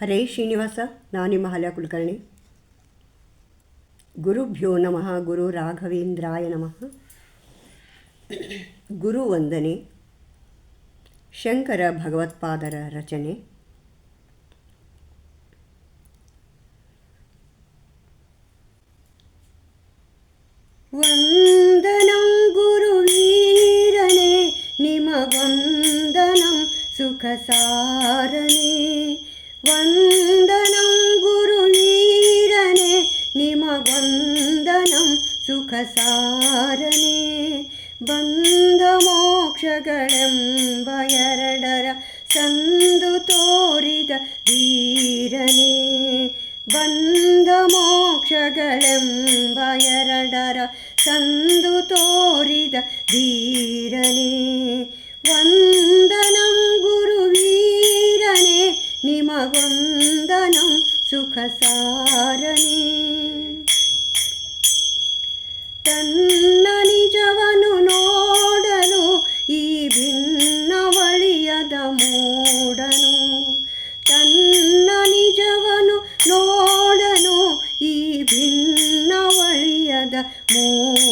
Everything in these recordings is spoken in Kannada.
ಹರೇ ಶ್ರೀನಿವಾಸ ನಾನು ನಿಮ್ಮ ಹಲ್ಯ ಕುಲಕರ್ಣಿ. ಗುರುಭ್ಯೋ ನಮಃ, ಗುರು ರಾಘವೇಂದ್ರಾಯ ನಮಃ. ಗುರು ವಂದನೆ, ಶಂಕರ ಭಗವತ್ಪಾದರ ರಚನೆ. ವಂದನಂ ಗುರುವೀರನೇ ಸುಖಸಾರನೇ ವಂದನಂ ಗುರುವೀರನೇ ನಿಮವಂದನಂ ಸುಖಸಾರನೇ. ಬಂಧ ಮೋಕ್ಷಗಳೆಂಬ ಎರಡರ ಸಂದು ತೋರಿದ ವೀರನೆ. ಬಂಧ ಮೋಕ್ಷಗಳೆಂಬ ಎರಡರ ಸಂದು ತೋರಿದ ಧೀರನೇ ಸುಖಸಾರನೇ ತನ್ನ ನಿಜವನು ನೋಡಲು ಈ ಭಿನ್ನವಳಿಯದ ಮೂಡನು. ತನ್ನ ನಿಜವನು ನೋಡನು ಈ ಭಿನ್ನವಳಿಯದ ಮೂಡನು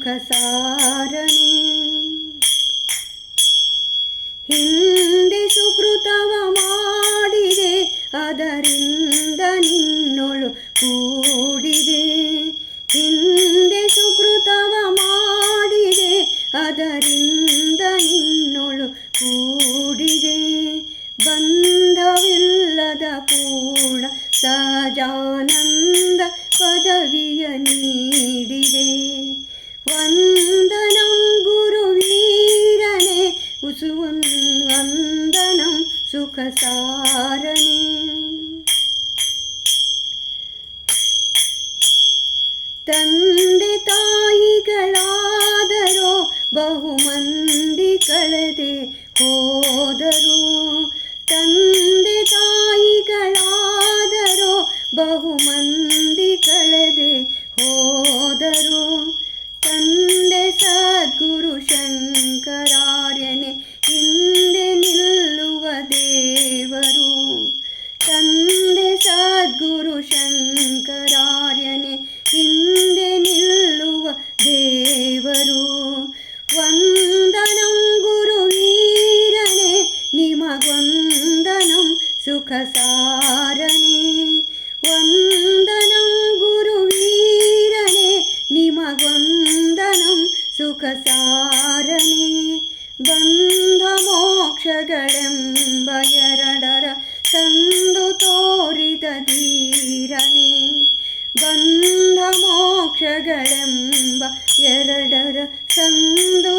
ಸುಖಸಾರನೇ ಹಿಂದೆ ಸುಕೃತವ ಮಾಡಿದೆ ಅದರಿಂದ ನಿನ್ನೊಳು ಕೂಡಿದೆ ತಂದೆ ತಾಯಿಗಳಾದರೋ ಬಹುಮಂದಿ ಕಳೆದೆ ಹೋದರು ಸಂದು ತೋರಿದ ಧೀರನೆ ಬಂಧ ಮೋಕ್ಷಗಳೆಂಬ ಎರಡರ ಸಂದು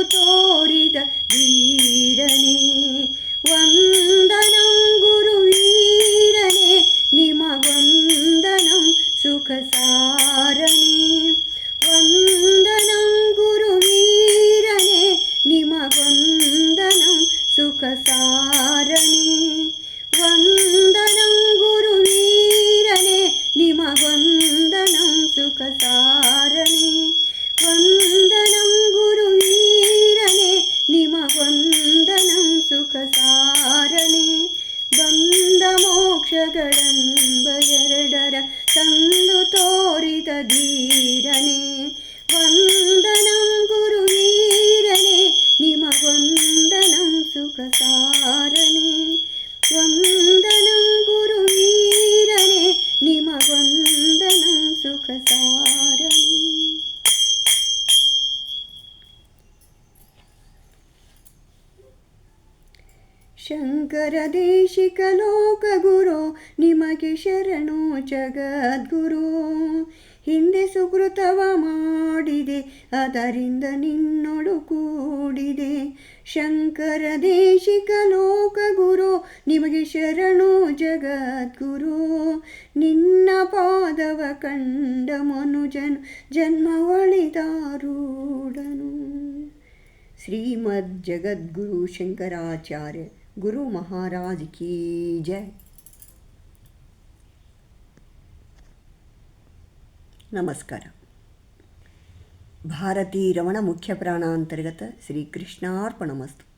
ಶಂಕರ ದೇಶಿಕ ಲೋಕ ಗುರು, ನಿಮಗೆ ಶರಣು ಜಗದ್ಗುರು. ಹಿಂದೆ ಸುಕೃತವ ಮಾಡಿದೆ, ಅದರಿಂದ ನಿನ್ನೊಳು ಕೂಡಿದೆ. ಶಂಕರ ದೇಶಿಕ ಲೋಕ ಗುರು, ನಿಮಗೆ ಶರಣು ಜಗದ್ಗುರು. ನಿನ್ನ ಪಾದವ ಕಂಡ ಮನುಜನು, ಜನ್ಮ ಒಳಿದಾರೂಢನು ಶ್ರೀಮದ್ ಜಗದ್ಗುರು ಶಂಕರಾಚಾರ್ಯ గురు మహారాజ్కి జై. నమస్కారం. భారతీ రమణ ముఖ్య ప్రాణాంతర్గత శ్రీకృష్ణార్పణమస్తు